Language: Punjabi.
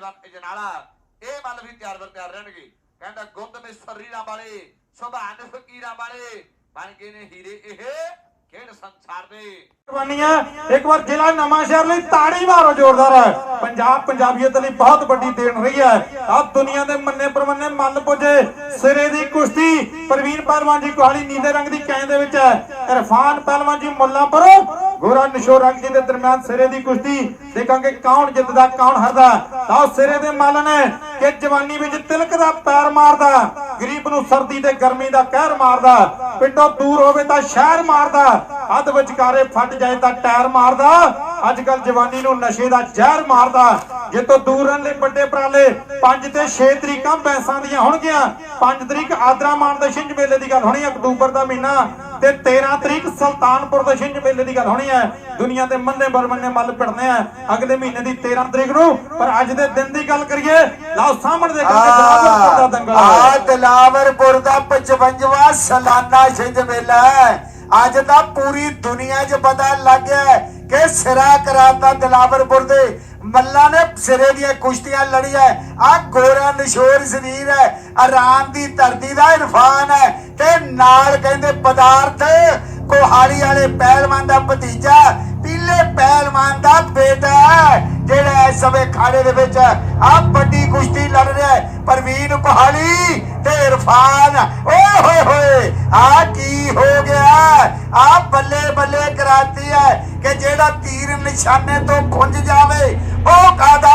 ਦਾ ਇਹ ਮੱਲ ਵੀ ਤਿਆਰ ਬਰ ਤਿਆਰ ਰਹਿਣਗੇ। ਕਹਿੰਦਾ, ਗੁੰਦ ਮੇ ਸਰੀਰਾਂ ਵਾਲੇ, ਸੁਭਾਨ ਫਕੀਰਾਂ ਵਾਲੇ, ਬਣ ਗਏ ਨੇ ਹੀਰੇ ਇਹ ਖੇਡ ਸੰਸਾਰ ਦੇ। ਕੁਰਬਾਨੀਆਂ ਇੱਕ ਵਾਰ ਜ਼ਿਲ੍ਹਾ ਨਵਾਂ ਸ਼ਹਿਰ ਲਈ ਤਾੜੀ ਮਾਰੋ, ਜ਼ੋਰਦਾਰ ਹੈ। ਪੰਜਾਬ ਪੰਜਾਬੀਅਤ ਲਈ ਬਹੁਤ ਵੱਡੀ ਦੇਣ ਰਹੀ ਹੈ। ਆ ਦੁਨੀਆ ਦੇ ਮੰਨੇ ਪਰਮੰਨੇ ਮੱਲ ਪੁੱਜੇ, ਸਿਰੇ ਦੀ ਕੁਸ਼ਤੀ। ਪ੍ਰਵੀਨ ਪਹਿਲਵਾਨ ਜੀ ਕੁਹਾਲੀ ਨੀਲੇ ਰੰਗ ਦੀ ਕੈਂ ਦੇ ਵਿੱਚ ਹੈ। ਇਰਫਾਨ ਪਹਿਲਵਾਨ ਜੀ ਮੁੱਲਾਂਪੁਰ ਗੋਰਾ ਨਿਸ਼ੋ ਰੰਗ ਜੀ ਦੇ ਦਰਮਿਆਨ ਸਿਰੇ ਦੀ ਕੁਸ਼ਤੀ ਦੇਖਾਂਗੇ ਕੌਣ ਜਿੱਤਦਾ, ਕੌਣ ਹਾਰਦਾ। ਤਾਂ ਸਿਰੇ ਦੇ ਮੱਲ ਕਿ ਜਵਾਨੀ ਵਿੱਚ ਤਿਲਕ ਦਾ ਪੈਰ ਮਾਰਦਾ, ਗਰੀਬ ਨੂੰ ਸਰਦੀ ਤੇ ਗਰਮੀ ਦਾ ਕਹਿਰ ਮਾਰਦਾ। ਪਿੰਡੋਂ ਦੂਰ ਹੋਵੇ ਤਾਂ ਸ਼ਹਿਰ ਮਾਰਦਾ। ਅੱਧ ਵਿਚਕਾਰੇ ਫਟ ਜਾਏ ਤਾਂ ਟਾਇਰ ਮਾਰਦਾ। ਅੱਜ ਕੱਲ ਜਵਾਨੀ ਨੂੰ ਨਸ਼ੇ ਦਾ ਜ਼ਹਿਰ ਮਾਰਦਾ। ਜੇ ਤੋਂ ਦੂਰ ਰਹਿਣ ਲਈ ਵੱਡੇ ਉਪਰਾਲੇ 5 ਤੇ 6 ਤਰੀਕਾਂ ਬੈਂਸਾਂ ਦੀਆਂ ਹੋਣਗੀਆਂ। 5 ਤਰੀਕ ਆਦਰਾ ਮਾਨ ਦੇ ਛਿੰਝ ਮੇਲੇ ਦੀ ਗੱਲ ਹੋਣੀ ਅਕਤੂਬਰ ਦਾ ਮਹੀਨਾ ਤੇ 13 ਤਰੀਕ ਸੁਲਤਾਨਪੁਰ ਦੇ ਛਿੰਝ ਮੇਲੇ ਦੀ ਗੱਲ ਹੋਣੀ ਹੈ। ਦੁਨੀਆ ਦੇ ਮੰਨੇ ਬਰਮੰਨੇ ਮੱਲ ਪਿੜਨੇ ਆ। ਅਗਲੇ ਮਹੀਨੇ ਦੀ 13 ਤਰੀਕ ਨੂੰ। ਪਰ ਅੱਜ ਦੇ ਦਿਨ ਦੀ ਗੱਲ ਕਰੀਏ ਲਓ ਸਾਹਮਣੇ ਦੇਖਾਂਗੇ ਜਨਾਬਪੁਰ ਦਾ ਦੰਗਲ ਆ ਦਲਾਵਰਪੁਰ ਦਾ 55ਵਾਂ ਸਾਲਾਨਾ ਛਿੰਝ ਮੇਲਾ ਹੈ। ਅੱਜ ਤਾਂ ਪੂਰੀ ਦੁਨੀਆ 'ਚ ਪਤਾ ਲੱਗ ਗਿਆ ਕਿ ਸਿਰਾ ਕਰਾਤਾ ਦਲਾਵਰਪੁਰ ਦੇ। ਮੱਲਾ ਨੇ ਸਿਰੇ ਦੀਆਂ ਕੁਸ਼ਤੀਆਂ ਲੜੀਆਂ ਆ ਗੋਰਾ ਨਿਸ਼ੋਰ ਸਰੀਰ ਹੈ। ਆਰਾਮ ਦੀ ਧਰਤੀ ਦਾ ਇਰਫਾਨ ਹੈ। ਤੇ ਨਾਲ ਕਹਿੰਦੇ ਪਦਾਰਥ ਕੋਹਾਲੀ ਵਾਲੇ ਪਹਿਲਵਾਨ ਦਾ ਭਤੀਜਾ, ਪੀਲੇ ਪਹਿਲਵਾਨ ਦਾ ਬੇਟਾ ਜਿਹੜਾ ਇਸ ਸਮੇਂ ਖਾੜੇ ਦੇ ਵਿੱਚ ਆ ਵੱਡੀ ਕੁਸ਼ਤੀ ਲੜ ਰਿਹਾ ਹੈ। ਪ੍ਰਵੀਨ ਕੋਹਾਲੀ ਤੇ ਇਰਫਾਨ, ਓਏ ਹੋਏ ਹੋਏ, ਆ ਕੀ ਹੋ ਗਿਆ? ਆ ਬੱਲੇ ਬੱਲੇ ਕਰਾਤੀ ਹੈ ਕਿ ਜਿਹੜਾ ਤੀਰ ਨਿਸ਼ਾਨੇ ਤੋਂ ਖੁੰਝ ਜਾਵੇ, ਉਹ ਕਾਦਾ